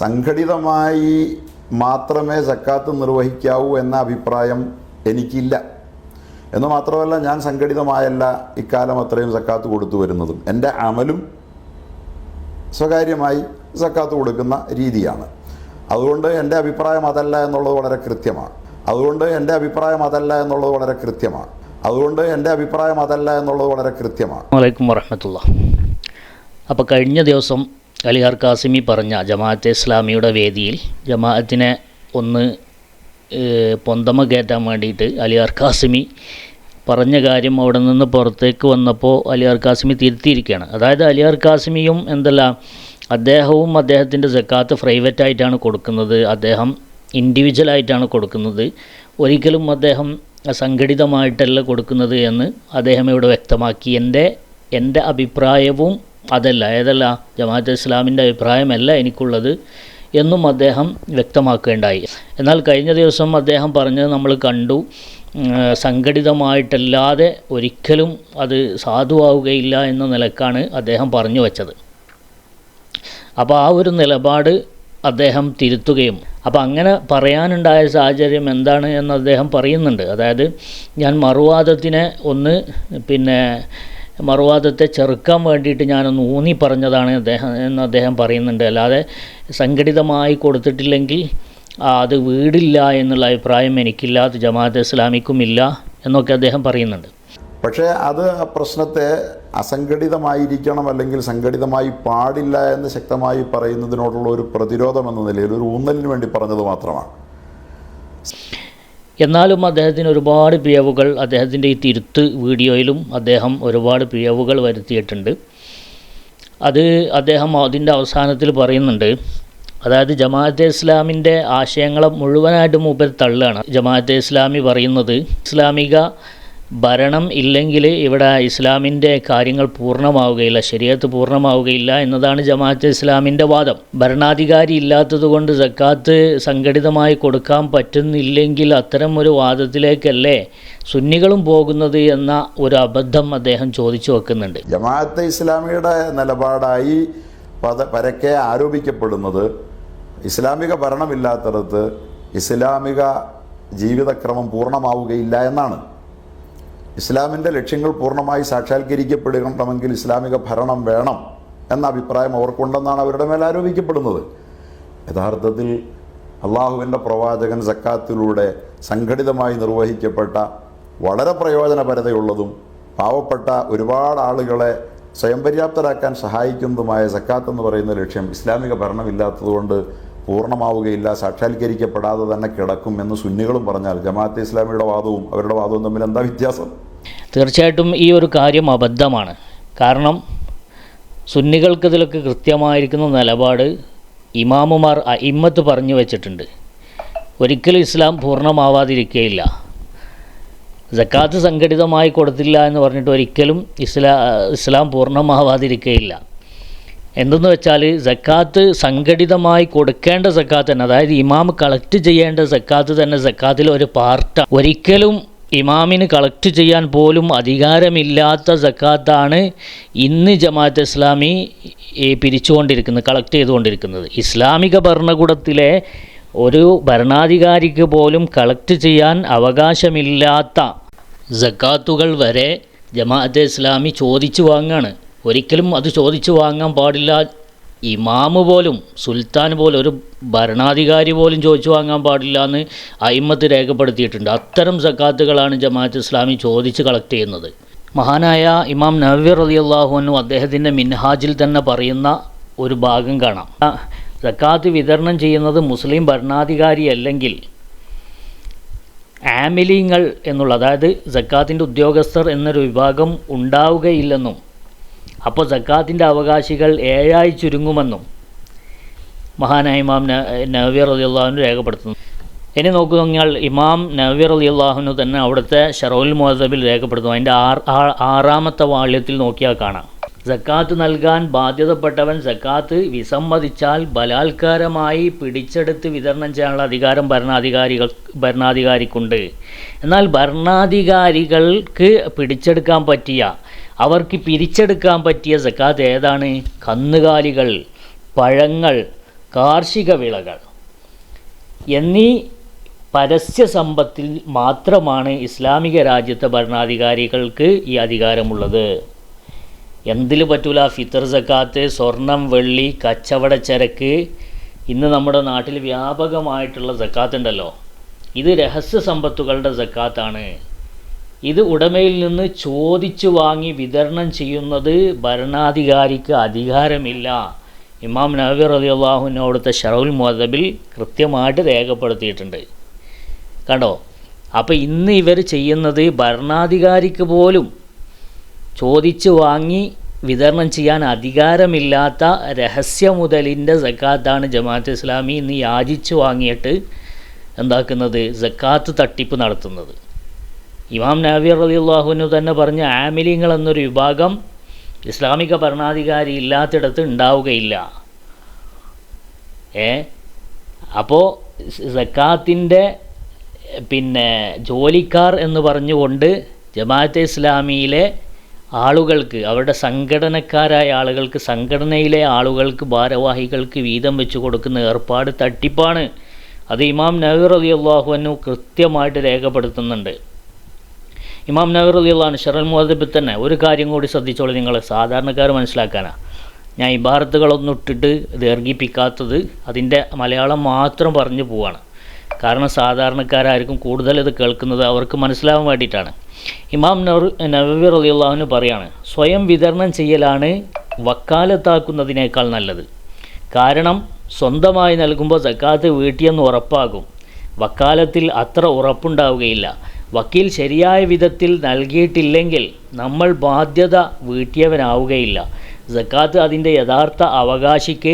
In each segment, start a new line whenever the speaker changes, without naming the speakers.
സംഘടിതമായി മാത്രമേ സക്കാത്ത് നിർവഹിക്കാവൂ എന്ന അഭിപ്രായം എനിക്കില്ല. എന്ന് മാത്രമല്ല ഞാൻ സംഘടിതമായല്ല ഇക്കാലം അത്രയും സക്കാത്ത് കൊടുത്തു വരുന്നതും. എന്റെ അമലും സ്വകാര്യമായി സക്കാത്ത് കൊടുക്കുന്ന രീതിയാണ്. അതുകൊണ്ട് എന്റെ അഭിപ്രായം അതല്ല എന്നുള്ളത് വളരെ കൃത്യമാണ്. അതുകൊണ്ട് എന്റെ അഭിപ്രായം അതല്ല എന്നുള്ളത് വളരെ കൃത്യമാണ്. അതുകൊണ്ട് എന്റെ അഭിപ്രായം അതല്ല എന്നുള്ളത് വളരെ കൃത്യമാണ്.
വലൈക്കും വറഹമത്തുള്ള അപ്പോൾ കഴിഞ്ഞ ദിവസം അലിഹാർ കാസിമി പറഞ്ഞ ജമാഅത്തെ ഇസ്ലാമിയുടെ വേദിയിൽ ജമാഅത്തിനെ ഒന്ന് പൊന്തമ കയറ്റാൻ വേണ്ടിയിട്ട് അലിയാർ കാസിമി പറഞ്ഞ കാര്യം അവിടെ നിന്ന് പുറത്തേക്ക് വന്നപ്പോൾ അലിയാർ കാസിമി തിരുത്തിയിരിക്കുകയാണ്. അതായത് അലിയാർ കാസിമിയും എന്തല്ല അദ്ദേഹവും അദ്ദേഹത്തിന്റെ ജക്കാത്ത് പ്രൈവറ്റ് ആയിട്ടാണ് കൊടുക്കുന്നത്. അദ്ദേഹം ഇൻഡിവിജ്വലായിട്ടാണ് കൊടുക്കുന്നത്. ഒരിക്കലും അദ്ദേഹം സംഘടിതമായിട്ടല്ല കൊടുക്കുന്നത് എന്ന് അദ്ദേഹം ഇവിടെ വ്യക്തമാക്കി. എന്റെ എന്റെ അഭിപ്രായവും അതല്ല ഏതല്ല? ജമാഅത്ത് ഇസ്ലാമിന്റെ അഭിപ്രായമല്ല എനിക്കുള്ളത് എന്നും അദ്ദേഹം വ്യക്തമാക്കേണ്ടായി. എന്നാൽ കഴിഞ്ഞ ദിവസം അദ്ദേഹം പറഞ്ഞത് നമ്മൾ കണ്ടു. സംഘടിതമായിട്ടല്ലാതെ ഒരിക്കലും അത് സാധുവാവുകയില്ല എന്ന നിലക്കാണ് അദ്ദേഹം പറഞ്ഞു വച്ചത്. അപ്പോൾ ആ ഒരു നിലപാട് അദ്ദേഹം തിരുത്തുകയും അപ്പോൾ അങ്ങനെ പറയാനുണ്ടായ സാഹചര്യം എന്താണ് എന്ന് അദ്ദേഹം പറയുന്നുണ്ട്. അതായത് ഞാൻ മറുവാദത്തിനെ ഒന്ന് പിന്നെ മറുവാദത്തെ ചെറുക്കാൻ വേണ്ടിയിട്ട് ഞാനൊന്ന് ഊന്നി പറഞ്ഞതാണ് അദ്ദേഹം എന്ന് അദ്ദേഹം പറയുന്നുണ്ട്. അല്ലാതെ സംഘടിതമായി കൊടുത്തിട്ടില്ലെങ്കിൽ അത് വീടില്ല എന്നുള്ള അഭിപ്രായം എനിക്കില്ല അത് ജമാഅത്ത് ഇസ്ലാമിക്കും ഇല്ല എന്നൊക്കെ അദ്ദേഹം പറയുന്നുണ്ട്.
പക്ഷേ അത് പ്രശ്നത്തെ അസംഘടിതമായിരിക്കണം അല്ലെങ്കിൽ സംഘടിതമായി പാടില്ല എന്ന് ശക്തമായി പറയുന്നതിനോടുള്ള ഒരു പ്രതിരോധം എന്ന നിലയിൽ ഒരു ഊന്നലിന് വേണ്ടി പറഞ്ഞത് മാത്രമാണ്.
എന്നാലും അദ്ദേഹത്തിന് ഒരുപാട് പിഴവുകൾ അദ്ദേഹത്തിന്റെ ഈ തിരുത്ത് വീഡിയോയിലും അദ്ദേഹം ഒരുപാട് പിഴവുകൾ വരുത്തിയിട്ടുണ്ട്. അത് അദ്ദേഹം അതിന്റെ അവസാനത്തിൽ പറയുന്നുണ്ട് അതായത് ജമാഅത്തെ ഇസ്ലാമിന്റെ ആശയങ്ങളെ മുഴുവനായിട്ട് മൂപ്പർ തള്ളുകയാണ് ജമാഅത്തെ ഇസ്ലാമി പറയുന്നത് ഇസ്ലാമിക ഭരണം ഇല്ലെങ്കിൽ ഇവിടെ ഇസ്ലാമിന്റെ കാര്യങ്ങൾ പൂർണമാവുകയില്ല ശരീരത്ത് പൂർണമാവുകയില്ല എന്നതാണ് ജമാഅത്ത് ഇസ്ലാമിന്റെ വാദം. ഭരണാധികാരി ഇല്ലാത്തതുകൊണ്ട് സക്കാത്ത് സംഘടിതമായി കൊടുക്കാൻ പറ്റുന്നില്ലെങ്കിൽ അത്തരം ഒരു വാദത്തിലേക്കല്ലേ സുന്നികളും പോകുന്നത് എന്ന ഒരു അബദ്ധം അദ്ദേഹം ചോദിച്ചു വെക്കുന്നുണ്ട്.
ജമാഅത്ത് ഇസ്ലാമിയുടെ നിലപാടായി പരക്കെ ആരോപിക്കപ്പെടുന്നത് ഇസ്ലാമിക ഭരണമില്ലാത്തടത്ത് ഇസ്ലാമിക ജീവിതക്രമം പൂർണമാവുകയില്ല എന്നാണ്. ഇസ്ലാമിന്റെ ലക്ഷ്യങ്ങൾ പൂർണമായി സാക്ഷാത്കരിക്കപ്പെടണമെങ്കിൽ ഇസ്ലാമിക ഭരണം വേണം എന്ന അഭിപ്രായം അവർക്കുണ്ടെന്നാണ് അവരുടെ മേൽ ആരോപിക്കപ്പെടുന്നത്. യഥാർത്ഥത്തിൽ അള്ളാഹുവിന്റെ പ്രവാചകൻ സക്കാത്തിലൂടെ സംഘടിതമായി നിർവഹിക്കപ്പെട്ട വളരെ പ്രയോജനപരതയുള്ളതും പാവപ്പെട്ട ഒരുപാട് ആളുകളെ സ്വയം പര്യാപ്തരാക്കാൻ സഹായിക്കുന്നതുമായ സക്കാത്ത് എന്ന് പറയുന്ന ലക്ഷ്യം ഇസ്ലാമിക ഭരണമില്ലാത്തതുകൊണ്ട് പൂർണമാവുകയില്ല സാക്ഷാത്കരിക്കപ്പെടാതെ തന്നെ കിടക്കും എന്ന് സുന്നികളും പറഞ്ഞാൽ ജമാഅത്തെ ഇസ്ലാമിയുടെ വാദവും അവരുടെ വാദവും തമ്മിൽ എന്താ വ്യത്യാസം?
തീർച്ചയായിട്ടും ഈ ഒരു കാര്യം അബദ്ധമാണ്. കാരണം സുന്നികൾക്കിതിലൊക്കെ കൃത്യമായിരിക്കുന്ന നിലപാട് ഇമാമുമാർ ഇമ്മത്ത് പറഞ്ഞു വെച്ചിട്ടുണ്ട്. ഒരിക്കലും ഇസ്ലാം പൂർണമാവാതിരിക്കുകയില്ല ജക്കാത്ത് സംഘടിതമായി കൊടുത്തില്ല എന്ന് പറഞ്ഞിട്ട് ഒരിക്കലും ഇസ്ലാ ഇസ്ലാം പൂർണമാവാതിരിക്കുകയില്ല എന്തെന്ന് വെച്ചാൽ സക്കാത്ത് സംഘടിതമായി കൊടുക്കേണ്ട സക്കാത്ത് തന്നെ അതായത് ഇമാം കളക്ട് ചെയ്യേണ്ട സക്കാത്ത് തന്നെ സക്കാത്തിൽ ഒരു പാർട്ടാണ് ഒരിക്കലും ഇമാമിന് കളക്ട് ചെയ്യാൻ പോലും അധികാരമില്ലാത്ത സക്കാത്താണ് ഇന്ന് ജമാഅത്ത് ഇസ്ലാമി പിരിച്ചുകൊണ്ടിരിക്കുന്നത് കളക്ട് ചെയ്തുകൊണ്ടിരിക്കുന്നത്. ഇസ്ലാമിക ഭരണകൂടത്തിലെ ഒരു ഭരണാധികാരിക്ക് പോലും കളക്ട് ചെയ്യാൻ അവകാശമില്ലാത്ത സക്കാത്തുകൾ വരെ ജമാഅത്തെ ഇസ്ലാമി ചോദിച്ചു വാങ്ങാണ്. ഒരിക്കലും അത് ചോദിച്ചു വാങ്ങാൻ പാടില്ല ഇമാമ് പോലും സുൽത്താൻ പോലും ഒരു ഭരണാധികാരി പോലും ചോദിച്ചു വാങ്ങാൻ പാടില്ല എന്ന് അയിമത്ത് രേഖപ്പെടുത്തിയിട്ടുണ്ട്. അത്തരം സക്കാത്തുകളാണ് ജമാഅത്ത് ഇസ്ലാമി ചോദിച്ച് കളക്ട് ചെയ്യുന്നത്. മഹാനായ ഇമാം നവ്യർ അലി അള്ളാഹുനു അദ്ദേഹത്തിന്റെ മിൻഹാജിൽ തന്നെ പറയുന്ന ഒരു ഭാഗം കാണാം. സക്കാത്ത് വിതരണം ചെയ്യുന്നത് മുസ്ലിം ഭരണാധികാരി അല്ലെങ്കിൽ ആമിലിങ്ങൾ എന്നുള്ള അതായത് സക്കാത്തിന്റെ ഉദ്യോഗസ്ഥർ എന്നൊരു വിഭാഗം ഉണ്ടാവുകയില്ലെന്നും അപ്പോൾ സക്കാത്തിന്റെ അവകാശികൾ ഏഴായി ചുരുങ്ങുമെന്നും മഹാനായ ഇമാം നവീർ അലി അള്ളാഹുനു രേഖപ്പെടുത്തുന്നു. ഇനി നോക്കൂ നോക്കിയാൽ ഇമാം നവീർ അലി അള്ളാഹുനു തന്നെ അവിടുത്തെ ഷറോൽ മുഹസബിൽ രേഖപ്പെടുത്തുന്നു. അതിന്റെ ആറാമത്തെ വാള്യത്തിൽ നോക്കിയാൽ കാണാം. സക്കാത്ത് നൽകാൻ ബാധ്യതപ്പെട്ടവൻ സക്കാത്ത് വിസമ്മതിച്ചാൽ ബലാത്കാരമായി പിടിച്ചെടുത്ത് വിതരണം ചെയ്യാനുള്ള അധികാരം ഭരണാധികാരികൾ ഭരണാധികാരിക്കുണ്ട്. എന്നാൽ ഭരണാധികാരികൾക്ക് പിടിച്ചെടുക്കാൻ പറ്റിയ അവർക്ക് പിരിച്ചെടുക്കാൻ പറ്റിയ സക്കാത്ത് ഏതാണ്? കന്നുകാലികൾ പഴങ്ങൾ കാർഷിക വിളകൾ. എന്നീ പരസ്യ സമ്പത്തിൽ മാത്രമാണ് ഇസ്ലാമിക രാജ്യത്തെ ഭരണാധികാരികൾക്ക് ഈ അധികാരമുള്ളത്. എന്തിൽ പറ്റൂല? ഫിത്തർ സക്കാത്ത് സ്വർണം വെള്ളി കച്ചവട ചരക്ക്. ഇന്ന് നമ്മുടെ നാട്ടിൽ വ്യാപകമായിട്ടുള്ള സക്കാത്ത് ഉണ്ടല്ലോ ഇത് രഹസ്യ സമ്പത്തുകളുടെ സക്കാത്താണ്. ഇത് ഉടമയിൽ നിന്ന് ചോദിച്ചു വാങ്ങി വിതരണം ചെയ്യുന്നത് ഭരണാധികാരിക്ക് അധികാരമില്ല. ഇമാം നബി റലി അള്ളാഹുവിന് അവിടുത്തെ ഷറവുൽ മുഹദബിൽ കൃത്യമായിട്ട് രേഖപ്പെടുത്തിയിട്ടുണ്ട്. കണ്ടോ? അപ്പോൾ ഇന്ന് ഇവർ ചെയ്യുന്നത് ഭരണാധികാരിക്ക് പോലും ചോദിച്ചു വാങ്ങി വിതരണം ചെയ്യാൻ അധികാരമില്ലാത്ത രഹസ്യ മുതലിന്റെ സക്കാത്താണ് ജമാഅത്ത് ഇസ്ലാമി ഇന്ന് യാചിച്ചു വാങ്ങിയിട്ട് എന്താക്കുന്നത്? സക്കാത്ത് തട്ടിപ്പ് നടത്തുന്നത്. ഇമാം നബി റളിയല്ലാഹുവിനു തന്നെ പറഞ്ഞ ആമിലിങ്ങൾ എന്നൊരു വിഭാഗം ഇസ്ലാമിക ഭരണാധികാരി ഇല്ലാത്തിടത്ത് ഉണ്ടാവുകയില്ല. ഏ? അപ്പോൾ സക്കാത്തിന്റെ പിന്നെ ജോലിക്കാർ എന്ന് പറഞ്ഞുകൊണ്ട് ജമാഅത്തെ ഇസ്ലാമിയിലെ ആളുകൾക്ക് അവരുടെ സംഘടനക്കാരായ ആളുകൾക്ക് സംഘടനയിലെ ആളുകൾക്ക് ഭാരവാഹികൾക്ക് വീതം വെച്ച് കൊടുക്കുന്ന ഏർപ്പാട് തട്ടിപ്പാണ് അത് ഇമാം റളിയല്ലാഹു അൻഹു കൃത്യമായിട്ട് രേഖപ്പെടുത്തുന്നുണ്ട്. ഇമാം നബർ അലിയുള്ള ഷെറൽ മുഹദ്ബിൽ തന്നെ ഒരു കാര്യം കൂടി ശ്രദ്ധിച്ചോളൂ നിങ്ങൾ സാധാരണക്കാർ മനസ്സിലാക്കാനാണ് ഞാൻ ഇബാറത്തുകളൊന്നും ഇട്ടിട്ട് ദീർഘിപ്പിക്കാത്തത് അതിന്റെ മലയാളം മാത്രം പറഞ്ഞു പോവാണ്. കാരണം സാധാരണക്കാരായിരിക്കും കൂടുതൽ ഇത് കേൾക്കുന്നത് അവർക്ക് മനസ്സിലാവാൻ വേണ്ടിയിട്ടാണ്. ഇമാം നവർ നവീർ റലിയുള്ളാഹുവിന് പറയാണ് സ്വയം വിതരണം ചെയ്യലാണ് വക്കാലത്താക്കുന്നതിനേക്കാൾ നല്ലത്. കാരണം സ്വന്തമായി നൽകുമ്പോൾ സക്കാത്ത് വീട്ടിയെന്ന് ഉറപ്പാകും. വക്കാലത്തിൽ അത്ര ഉറപ്പുണ്ടാവുകയില്ല. വക്കീൽ ശരിയായ വിധത്തിൽ നൽകിയിട്ടില്ലെങ്കിൽ നമ്മൾ ബാധ്യത വീട്ടിയവനാവുകയില്ല. സക്കാത്ത് അതിന്റെ യഥാർത്ഥ അവകാശിക്ക്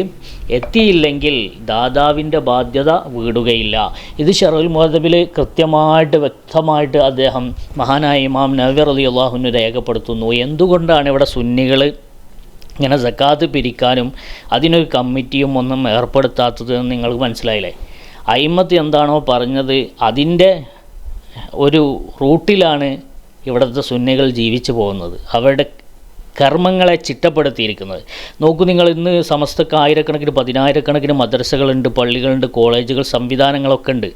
എത്തിയില്ലെങ്കിൽ ദാതാവിന്റെ ബാധ്യത വീടുകയില്ല. ഇത് ഷെറുൽ മുഹദബിൽ കൃത്യമായിട്ട് വ്യക്തമായിട്ട് അദ്ദേഹം മഹാനായ ഇമാം നവർ അലി അള്ളാഹുവിന് രേഖപ്പെടുത്തുന്നു. എന്തുകൊണ്ടാണ് ഇവിടെ സുന്നികൾ ഇങ്ങനെ സക്കാത്ത് പിരിക്കാനും അതിനൊരു കമ്മിറ്റിയും ഒന്നും ഏർപ്പെടുത്താത്തത് നിങ്ങൾക്ക് മനസ്സിലായില്ലേ? അയിമത്ത് എന്താണോ പറഞ്ഞത് അതിന്റെ ഒരു റൂട്ടിലാണ് ഇവിടുത്തെ സുന്നികൾ ജീവിച്ചു പോകുന്നത്. അവരുടെ കർമ്മങ്ങളെ ചിട്ടപ്പെടുത്തിയിരിക്കുന്നത്. നോക്കൂ നിങ്ങൾ ഇന്ന് സമസ്തക്ക് ആയിരക്കണക്കിന് പതിനായിരക്കണക്കിന് മദ്രസകളുണ്ട് പള്ളികളുണ്ട് കോളേജുകൾ സംവിധാനങ്ങളൊക്കെ ഉണ്ട്.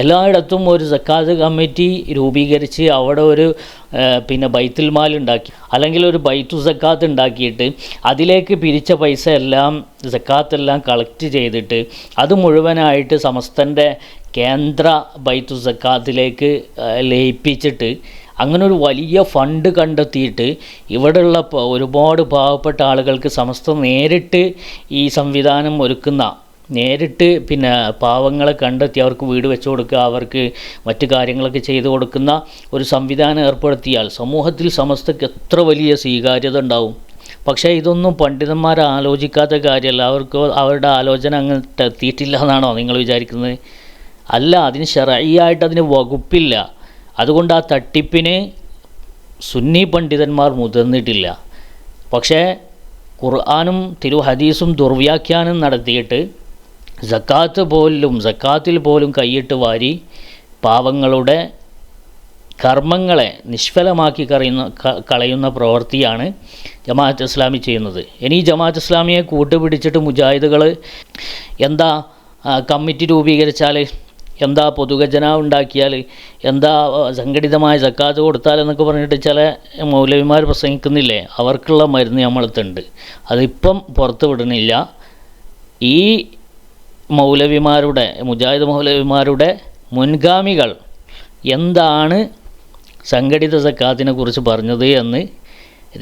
എല്ലായിടത്തും ഒരു സക്കാത്ത് കമ്മിറ്റി രൂപീകരിച്ച് അവിടെ ഒരു പിന്നെ ബൈത്തുൽ മാൽ ഉണ്ടാക്കി അല്ലെങ്കിൽ ഒരു ബൈത്തു സക്കാത്ത് ഉണ്ടാക്കിയിട്ട് അതിലേക്ക് പിരിച്ച പൈസ എല്ലാം സക്കാത്തെല്ലാം കളക്ട് ചെയ്തിട്ട് അത് മുഴുവനായിട്ട് സമസ്തന്റെ കേന്ദ്ര ബൈത്തു സക്കാത്തിലേക്ക് ലയിപ്പിച്ചിട്ട് അങ്ങനെ ഒരു വലിയ ഫണ്ട് കണ്ടെത്തിയിട്ട് ഇവിടെയുള്ള ഒരുപാട് പാവപ്പെട്ട ആളുകൾക്ക് സമസ്ത നേരിട്ട് ഈ സംവിധാനം ഒരുക്കുന്ന നേരിട്ട് പിന്നെ പാവങ്ങളെ കണ്ടെത്തി അവർക്ക് വീട് വെച്ചു കൊടുക്കുക അവർക്ക് മറ്റു കാര്യങ്ങളൊക്കെ ചെയ്തു കൊടുക്കുന്ന ഒരു സംവിധാനം ഏർപ്പെടുത്തിയാൽ സമൂഹത്തിൽ സമസ്തക്ക് എത്ര വലിയ സ്വീകാര്യത ഉണ്ടാവും? പക്ഷേ ഇതൊന്നും പണ്ഡിതന്മാർ ആലോചിക്കാത്ത കാര്യമല്ല. അവർക്ക് അവരുടെ ആലോചന അങ്ങോട്ട് എത്തിയിട്ടില്ല എന്നാണോ നിങ്ങൾ വിചാരിക്കുന്നത്? അല്ല അതിന് ഷെറയായിട്ട് അതിന് വകുപ്പില്ല. അതുകൊണ്ട് ആ തട്ടിപ്പിന് സുന്നി പണ്ഡിതന്മാർ മുതിർന്നിട്ടില്ല. പക്ഷേ ഖുർആാനും തിരു ഹദീസും ദുർവ്യാഖ്യാനം നടത്തിയിട്ട് സക്കാത്ത് പോലും സക്കാത്തിൽ പോലും കൈയിട്ട് വാരി പാവങ്ങളുടെ കർമ്മങ്ങളെ നിഷ്ഫലമാക്കി കറിയുന്ന കളയുന്ന പ്രവൃത്തിയാണ് ജമാഅത്ത് ഇസ്ലാമി ചെയ്യുന്നത്. ഇനി ജമാഅത്ത് ഇസ്ലാമിയെ കൂട്ടുപിടിച്ചിട്ട് മുജാഹിദുകൾ എന്താ കമ്മിറ്റി രൂപീകരിച്ചാൽ എന്താ പൊതുഖജന ഉണ്ടാക്കിയാൽ എന്താ സംഘടിതമായ സക്കാത്ത് കൊടുത്താൽ എന്നൊക്കെ പറഞ്ഞിട്ട് ചില മൗലവിമാർ പ്രസംഗിക്കുന്നില്ലേ? അവർക്കുള്ള മരുന്ന് നമ്മളടുത്തുണ്ട് അതിപ്പം പുറത്ത് വിടണില്ല ഈ മൗലവിമാരുടെ മുജാഹിദ് മൗലവിമാരുടെ മുൻഗാമികൾ എന്താണ് സംഘടിത സക്കാത്തിനെ കുറിച്ച് പറഞ്ഞത് എന്ന്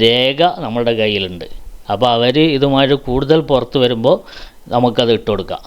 രേഖ നമ്മളുടെ കയ്യിലുണ്ട്. അപ്പോൾ അവർ ഇതുമായിട്ട് കൂടുതൽ പുറത്ത് വരുമ്പോൾ നമുക്കത് ഇട്ട് കൊടുക്കാം.